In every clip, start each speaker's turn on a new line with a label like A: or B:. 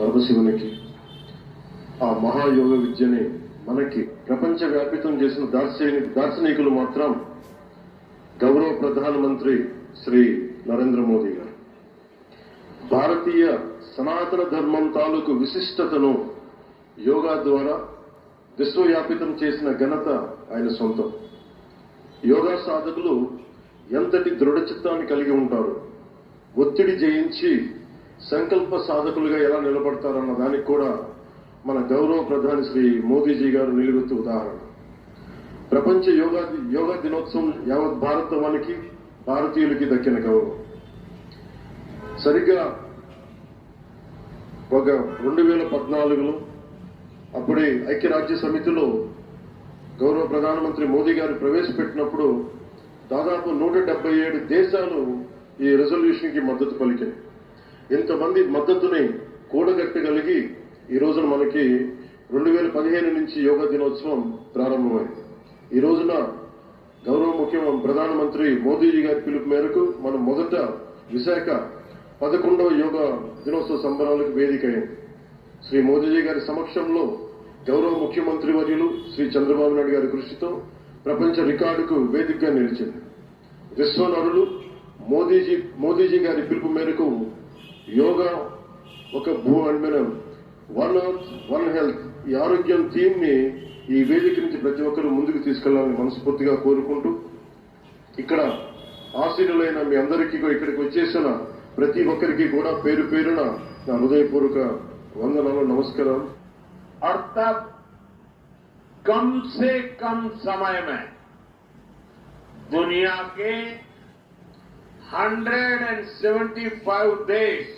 A: పరమశివునికి. ఆ మహాయోగ విద్యని మనకి ప్రపంచ వ్యాపితం చేసిన దార్శని దార్శనికులు మాత్రం గౌరవ ప్రధానమంత్రి శ్రీ నరేంద్ర మోదీ గారు. భారతీయ సనాతన ధర్మం తాలూకు విశిష్టతను యోగా ద్వారా విశ్వవ్యాపితం చేసిన ఘనత ఆయన సొంతం. యోగా సాధకులు ఎంతటి దృఢచిత్తాన్ని కలిగి ఉంటారు? ఒత్తిడి జయించి సంకల్ప సాధకులుగా ఎలా నిలబడతారన్న దానికి కూడా మన గౌరవ ప్రధాని శ్రీ మోదీజీ గారు నిలువెత్తు ఉదాహరణ. ప్రపంచ యోగా యోగా దినోత్సవం యావత్ భారతవానికి భారతీయులకి దక్కిన గౌరవం. సరిగ్గా ఒక రెండు వేల పద్నాలుగులో అప్పుడే ఐక్యరాజ్య సమితిలో గౌరవ ప్రధానమంత్రి మోదీ గారు ప్రవేశపెట్టినప్పుడు దాదాపు నూట డెబ్బై ఏడు దేశాలు ఈ రెజల్యూషన్కి మద్దతు పలికాయి. ఇంతమంది మద్దతుని కూడగట్టగలిగి ఈ రోజున మనకి రెండు వేల పదిహేను నుంచి యోగా దినోత్సవం ప్రారంభమైంది. ఈ రోజున గౌరవ ముఖ్యమంత్రి ప్రధానమంత్రి మోదీజీ గారి పిలుపు మేరకు మనం మొదట విశాఖ పదకొండవ యోగా దినోత్సవ సంబరాలకు వేదిక అయింది శ్రీ మోదీజీ గారి సమక్షంలో గౌరవ ముఖ్యమంత్రి వర్యులు శ్రీ చంద్రబాబు నాయుడు గారి కృషితో ప్రపంచ రికార్డుకు వేదికగా నిలిచింది. విశ్వనరులు మోదీజీ మోదీజీ గారి పిలుపు మేరకు యోగా ఒక భూ అంటే వన్ అర్త్ వన్ హెల్త్ ఈ ఆరోగ్యం థీమ్ ని ఈ వేదిక నుంచి ప్రతి ఒక్కరూ ముందుకు తీసుకెళ్లాలని మనస్ఫూర్తిగా కోరుకుంటూ ఇక్కడ ఆశీనులైన మీ అందరికీ కూడా ఇక్కడికి వచ్చేసిన ప్రతి ఒక్కరికి కూడా పేరు పేరున నా హృదయపూర్వక వందనాలు నమస్కారాలు
B: और तब कम से कम समय में दुनिया के 175 देश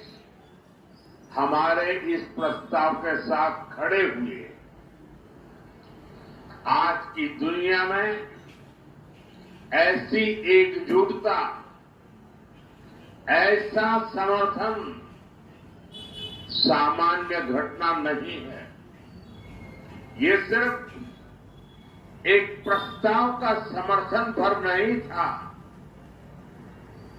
B: हमारे इस प्रस्ताव के साथ खड़े हुए। आज की दुनिया में ऐसी एकजुटता, ऐसा समर्थन सामान्य घटना नहीं है। ये सिर्फ़ एक प्रस्ताव का समर्थन भर नहीं था।